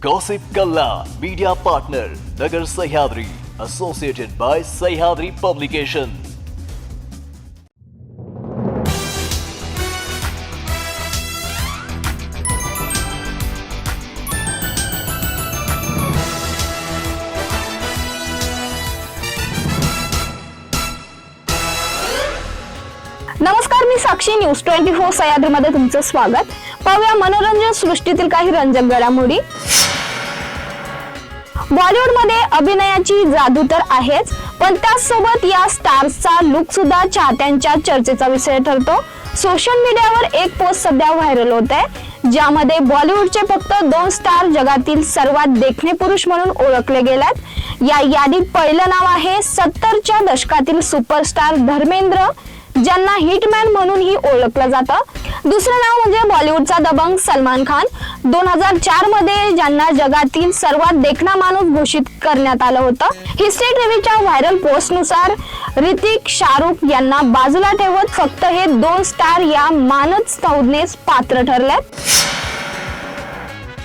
Gossip Kalla Media Partner Nagar Sahyadri Associated by Sahyadri Publication नमस्कार मी Sakshi news twenty four सह्याद्रीमध्ये तुमचं स्वागत पाहूया मनोरंजन सृष्टीतील काही रंजक घडामोडी बॉलिवूडमध्ये अभिनयाची जादू तर आहेच पण त्याचसोबत या स्टार्सचा लुक सुद्धा चाहत्यांच्या चर्चेचा विषय ठरतो. सोशल मीडियावर एक पोस्ट सध्या व्हायरल होत आहे ज्यामध्ये बॉलिवूडचे फक्त दोन स्टार जगातील सर्वात देखणे पुरुष म्हणून ओळखले गेल्यात या यादीत पहिलं नाव आहे सत्तरच्या दशकातील सुपरस्टार धर्मेंद्र ज्यांना हिटमॅन म्हणूनही ओळखलं जातं. दुसरं नाव म्हणजे बॉलिवूडचा दबंग सलमान खान. दोन हजार चारमध्ये ज्यांना जगातील सर्वात देखणा माणूस घोषित करण्यात आलं होतं. हिस्ट्री टीव्हीच्या व्हायरल पोस्टनुसार ऋतिक शाहरुख यांना बाजूला ठेवत फक्त हे दोन स्टार या मानद संज्ञेस पात्र ठरल्यात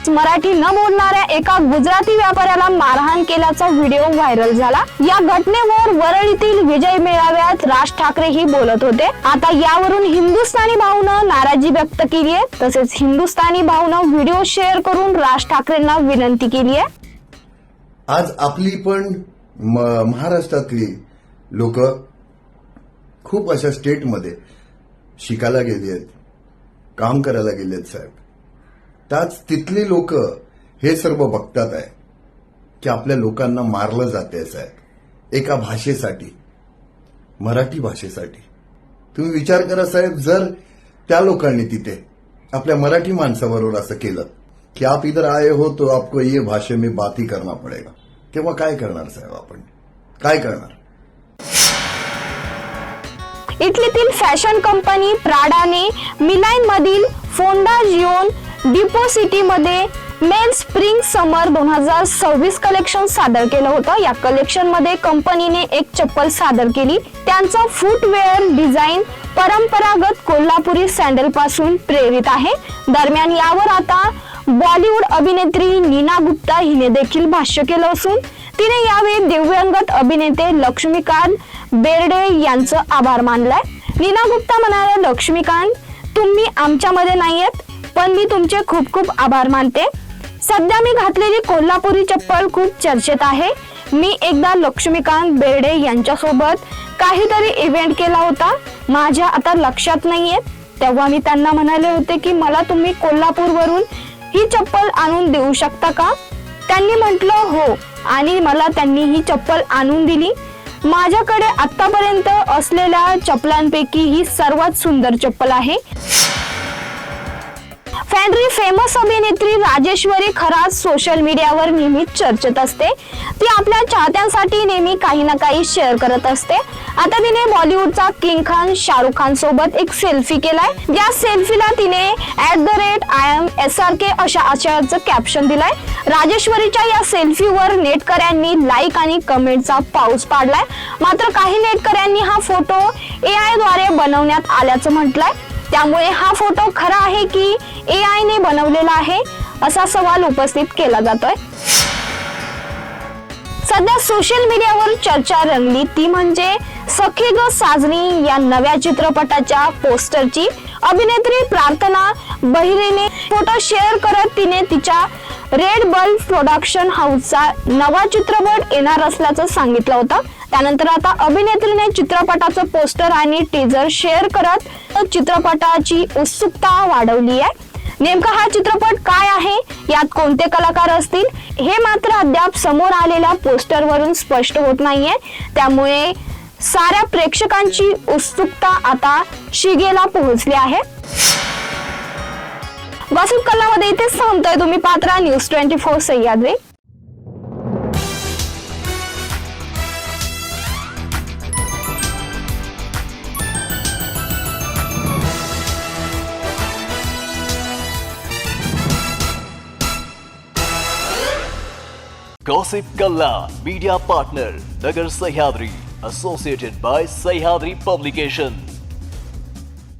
मराठी न बोलणाऱ्या एका गुजराती व्यापाऱ्याला मारहाण केल्याचा व्हिडिओ व्हायरल झाला. या घटनेवर वरळीतील विजय मेळाव्यात राज ठाकरे ही बोलत होते. आता यावरून हिंदुस्थानी भाऊनं नाराजी व्यक्त केली आहे. तसेच हिंदुस्थानी भाऊनं व्हिडिओ शेअर करून राज ठाकरेंना विनंती केली आहे. आज आपली पण महाराष्ट्रातली लोक खूप अशा स्टेटमध्ये शिकायला गेली आहेत. काम करायला गेले आहेत साहेब. त्याच तिथली लोक हे सर्व बघतात आहे की आपल्या लोकांना मारलं जाते साहेब. एका भाषेसाठी मराठी भाषेसाठी. तुम्ही विचार करा साहेब जर त्या लोकांनी तिथे आपल्या मराठी माणसाबरोबर असं केलं की आप इधर आए हो तो आपको ये भाषे में बात ही करना पडेगा. तेव्हा काय करणार साहेब आपण? काय करणार? इटलीतील फॅशन कंपनी प्राडाने मिलान मधील फोंडा जिओन डिपो सिटी मध्ये मेन स्प्रिंग समर दोन हजार सव्वीस कलेक्शन सादर केलं होतं. या कलेक्शनमध्ये कंपनीने एक चप्पल सादर केली. त्यांचं फुटवेअर डिझाईन परंपरागत कोल्हापुरी सँडलपासून प्रेरित आहे. दरम्यान यावर आता बॉलिवूड अभिनेत्री नीना गुप्ता हिने देखील भाष्य केलं असून तिने यावेळी दिव्यांगत अभिनेते लक्ष्मीकांत बेर्डे यांचं आभार मानलाय. नीना गुप्ता म्हणाल्या लक्ष्मीकांत तुम्ही आमच्यामध्ये नाहीयेत. पण मी तुमचे खूप खूप आभार मानते. सध्या मी घातलेली कोल्हापुरी चप्पल खूप चर्चेत आहे. मी एकदा लक्ष्मीकांत बेर्डे यांच्यासोबत काहीतरी इव्हेंट केला होता. माझ्या आता लक्षात नाहीये. तेव्हा मी त्यांना म्हणाले होते की मला तुम्ही कोल्हापूरवरून ही चप्पल आणून देऊ शकता का? त्यांनी म्हटलं हो. आणि मला त्यांनी ही चप्पल आणून दिली. माझ्याकडे आतापर्यंत असलेल्या चप्पलांपैकी ही सर्वात सुंदर चप्पल आहे. फॅन्ड्री फेमस अभिनेत्री राजेश्वरी खरात सोशल मीडियावर नेहमीच चर्चेत असते. ती आपल्या चाहत्यांसाठी नेहमी काही ना काही शेअर करत असते. आता तिने बॉलिवूडचा किंग खान शाहरुख खान सोबत एक सेल्फी केलाय. या सेल्फीला तिने at the rate I M S R K अशा आशयाचं कॅप्शन दिलाय. राजेश्वरीच्या या सेल्फीवर नेटकऱ्यांनी लाईक आणि कमेंटचा पाऊस पाडलाय. मात्र काही नेटकऱ्यांनी हा फोटो ए आयद्वारे बनवण्यात आल्याचं म्हटलंय. त्यामुळे हा फोटो खरा आहे की ए आय ने बनवलेला आहे असा सवाल उपस्थित केला जातोय. सध्या सोशल मीडियावर चर्चा रंगली ती म्हणजे सखी ग साजनी या नव्या चित्रपटाच्या पोस्टरची अभिनेत्री प्रार्थना बहिरेने फोटो शेअर करत तिने तिच्या रेड बल्ब प्रोडक्शन हाऊसचा नवा चित्रपट येणार असल्याचं सांगितलं होतं. त्यानंतर आता अभिनेत्रीने चित्रपटाचं पोस्टर आणि टीजर शेअर करत चित्रपटाची उत्सुकता वाढवली आहे. नेमका हा चित्रपट काय आहे? यात कोणते कलाकार असतील? हे मात्र अद्याप समोर आलेल्या पोस्टरवरून स्पष्ट होत नाहीये. त्यामुळे साऱ्या प्रेक्षकांची उत्सुकता आता शिगेला पोहोचली आहे. वासिफ कल्लामध्ये इथेच थांबतोय तुम्ही Patra news twenty four Sahyadri Gossip Kalla Media Partner Nagar Sahyadri Associated by Sahyadri Publication